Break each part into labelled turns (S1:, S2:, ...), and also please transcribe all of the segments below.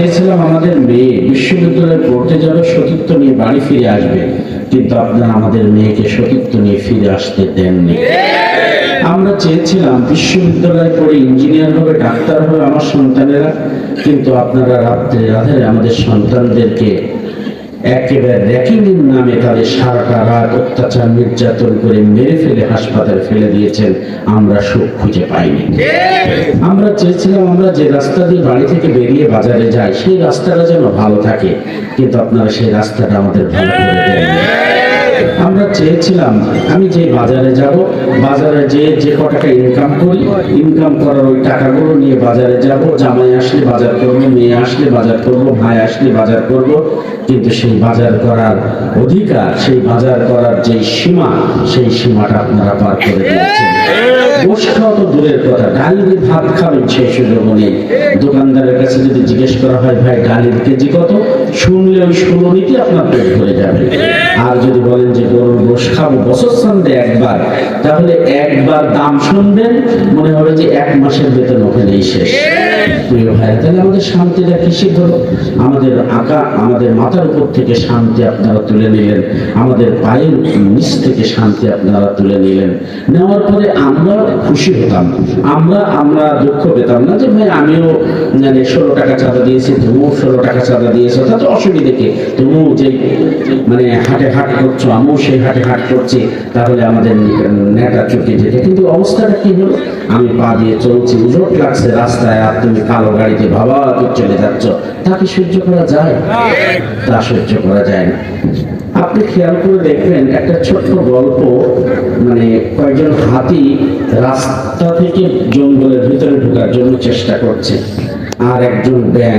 S1: চেয়েছিলাম আমাদের মেয়ে বিশ্ববিদ্যালয়ে পড়তে যাবে সতীর্থ নিয়ে বাড়ি ফিরে আসবে। কিন্তু আপনারা আমাদের মেয়েকে সতীর্থ নিয়ে ফিরে আসতে দেননি। আমরা চেয়েছিলাম বিশ্ববিদ্যালয়ে পড়ে ইঞ্জিনিয়ার হবে, ডাক্তার হবে আমার সন্তানেরা। কিন্তু আপনারা রাত্রে রাধারে আমাদের সন্তানদেরকে একেবারে র্যাকিংয়ের নামে তাদের সারাটা রাত অত্যাচার নির্যাতন করে মেরে ফেলে হাসপাতালে ফেলে দিয়েছেন। আমরা সুখ খুঁজে পাইনি। আমরা চেয়েছিলাম আমরা যে রাস্তা দিয়ে বাড়ি থেকে বেরিয়ে বাজারে যাই, সেই রাস্তাটা যেন ভালো থাকে। কিন্তু আপনারা সেই রাস্তাটা আমাদের ভালো করে দেন আমরা চেয়েছিলাম, আমি যে বাজারে যাব, বাজারে যে যে কটাকা ইনকাম করি ইনকাম করার ওই টাকাগুলো নিয়ে বাজারে যাব, জামাই আসলে বাজার করব, মেয়ে আসলে বাজার করব, ভাই আসলে বাজার করব। কিন্তু সেই বাজার করার অধিকার, সেই বাজার করার যে সীমা, সেই সীমাটা আপনারা পার করে দিয়েছেন। খাওয়া তো দূরের কথা। ডালি ভাত খাবেন সেই সুযোগ নেই দোকানদারের কাছে যদি জিজ্ঞেস করা হয়, ভাই, গালির কেজি কত? শুনলে ওই শুনুনিতে আপনার পেট ভরে যাবে। আর যদি বলেন যে, গরুর গোস খাব, বছর সন্ধে একবার। তাহলে একবার দাম শুনবেন, মনে হবে যে এক মাসের বেতন ওখানেই শেষ। প্রিয় ভাই তাহলে আমাদের শান্তিটা কিসে হলো আমাদের আঁকা, আমাদের মাথার উপর থেকে শান্তি আপনারা তুলে নিলেন, আমাদের পায়ের নিচ থেকে শান্তি আপনারা তুলে নিলেন। নেওয়ার পরে আমরা খুশি হতাম, আমরা আমরা দুঃখ পেতাম না যে, ভাই, আমিও মানে ষোলো টাকা চাঁদা দিয়েছি তুমিও ষোলো টাকা চাঁদা দিয়েছ তাতে অসুবিধে কি? তুমিও যে মানে হাটে হাট করছ, আমিও সেই হাটে হাট করছি, তাহলে আমাদের নেটা চুকে যেতে। কিন্তু অবস্থাটা কি হলো? আমি পা দিয়ে চলছি উজট লাগছে রাস্তায়, আর তুমি কালো গাড়িতে বাবা চলে যাচ্ছ। তাকে সহ্য করা যায়? তা সহ্য করা যায় না। আপনি খেয়াল করে দেখবেন একটা ছোট্ট গল্প মানে কয়েকজন হাতি রাস্তা থেকে জঙ্গলের ভিতরে ঢোকার জন্য চেষ্টা করছে। আর একজন ব্যাং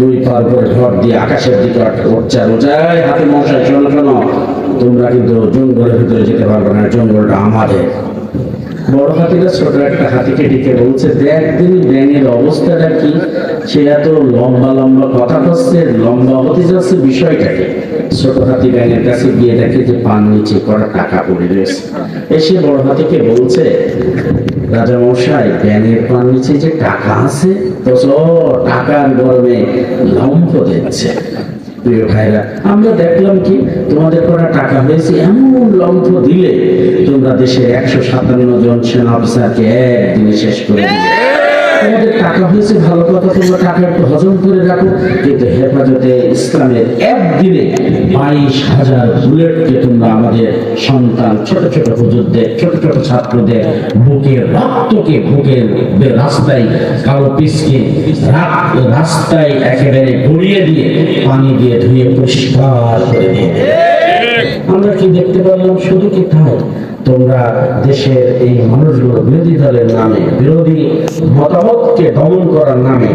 S1: দুই পার করে ঘর দিয়ে আকাশের দিকে উঠছে আর ওজায় হাতে মশাই শোনো শোনো। তোমরা কিন্তু জঙ্গলের ভিতরে যেতে পারবে না জঙ্গলটা আমাদের। বড় হাতিটা ছোট একটা হাতিকে ডেকে বলছে, দেখ দিন ব্যাঙের অবস্থাটা কি? সে এত লম্বা লম্বা কথা করছে লম্বা হতে যাচ্ছে বিষয়টাকে। ছোট হাতি ব্যাঙের কাছে গিয়ে দেখে যে পান নিচে করা টাকা পড়ে রয়েছে। এসে বড় হাতিকে বলছে, রাজা মশাই, ব্যাঙের পান নিচে যে টাকা আছে, তো টাকার গরমে লম্ব দিচ্ছে প্রিয় ভাইরা, আমরা দেখলাম কি তোমাদের করা টাকা হয়েছে এমন লম্ফ দিলে তোমরা দেশের একশো সাতান্ন জন সেনা অফিসারকে একদিনে শেষ করে দিলে। টাকা হয়েছে, ভালো কথা তোমরা টাকা হজম করে রাখো। কিন্তু হেফাজতে ইসলামের একদিনে বাইশ হাজার বুলেটকে তোমরা আমাদের সন্তান, ছোট ছোট হুজুরদের, ছোট ছোট ছাত্রদের বুকের রক্তকে বুকের রাস্তায়, কালো পিসকে রাস্তায় একেবারে গড়িয়ে দিয়ে পানি দিয়ে ধুয়ে পরিষ্কার করে দিয়ে দেখতে পারলাম শুধু কি তাই? তোমরা দেশের এই মানুষগুলো বিরোধী দলের নামে, বিরোধী মতামতকে দমন করার নামে